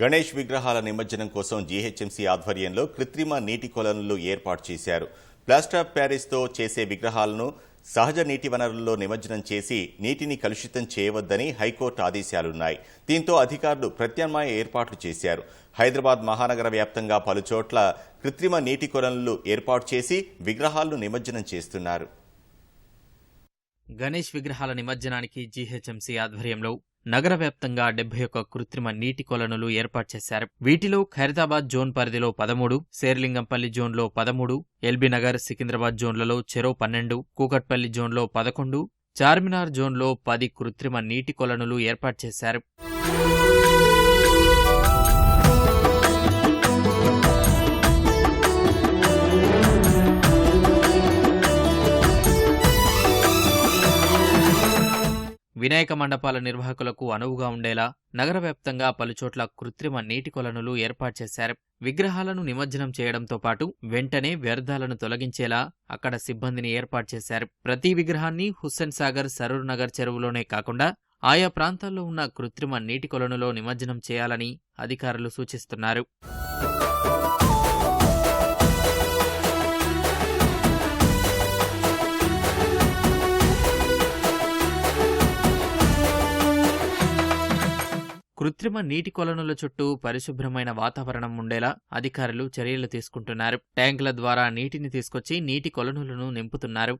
గణేష్ విగ్రహాల నిమజ్జనం కోసం జీహెచ్ఎంసీ ఆధ్వర్యంలో కృత్రిమ నీటి కొలనులు ఏర్పాటు చేశారు. ప్లాస్టర్ ఆఫ్ ప్యారిస్తో చేసే విగ్రహాలను సహజ నీటి వనరుల్లో నిమజ్జనం చేసి నీటిని కలుషితం చేయవద్దని హైకోర్టు ఆదేశాలున్నాయి. దీంతో అధికారులు ప్రత్యామ్నాయ ఏర్పాట్లు చేశారు. హైదరాబాద్ మహానగర వ్యాప్తంగా పలుచోట్ల కృత్రిమ నీటి కొలనులు ఏర్పాటు చేసి విగ్రహాలను నిమజ్జనం చేస్తున్నారు. గణేష్ విగ్రహాల నిమజ్జనానికి జీహెచ్ఎంసీ ఆధ్వర్యంలో నగర వ్యాప్తంగా డెబ్బై ఒక్క కృత్రిమ నీటి కొలనులు ఏర్పాటు చేశారు. వీటిలో ఖైరతాబాద్ జోన్ పరిధిలో పదమూడు శేర్లింగంపల్లి జోన్లో పదమూడు ఎల్బీనగర్ సికింద్రాబాద్ జోన్లలో చెరో పన్నెండు కూకట్పల్లి జోన్లో పదకొండు చార్మినార్ జోన్లో పది కృత్రిమ నీటి కొలనులు ఏర్పాటు చేశారు. వినాయక మండపాల నిర్వాహకులకు అనువుగా ఉండేలా నగర వ్యాప్తంగా పలుచోట్ల కృత్రిమ నీటి కొలనులు ఏర్పాటు చేశారు. విగ్రహాలను నిమజ్జనం చేయడంతో పాటు వెంటనే వ్యర్థాలను తొలగించేలా అక్కడ సిబ్బందిని ఏర్పాటు చేశారు. ప్రతి విగ్రహాన్ని హుస్సేన్ సాగర్ సరూర్ నగర్ చెరువులోనే కాకుండా ఆయా ప్రాంతాల్లో ఉన్న కృత్రిమ నీటి కొలనులో నిమజ్జనం చేయాలని అధికారులు సూచిస్తున్నారు. కృత్రిమ నీటి కొలనుల చుట్టూ పరిశుభ్రమైన వాతావరణం ఉండేలా అధికారులు చర్యలు తీసుకుంటున్నారు. ట్యాంకుల ద్వారా నీటిని తీసుకొచ్చి నీటి కొలనులను నింపుతున్నారు.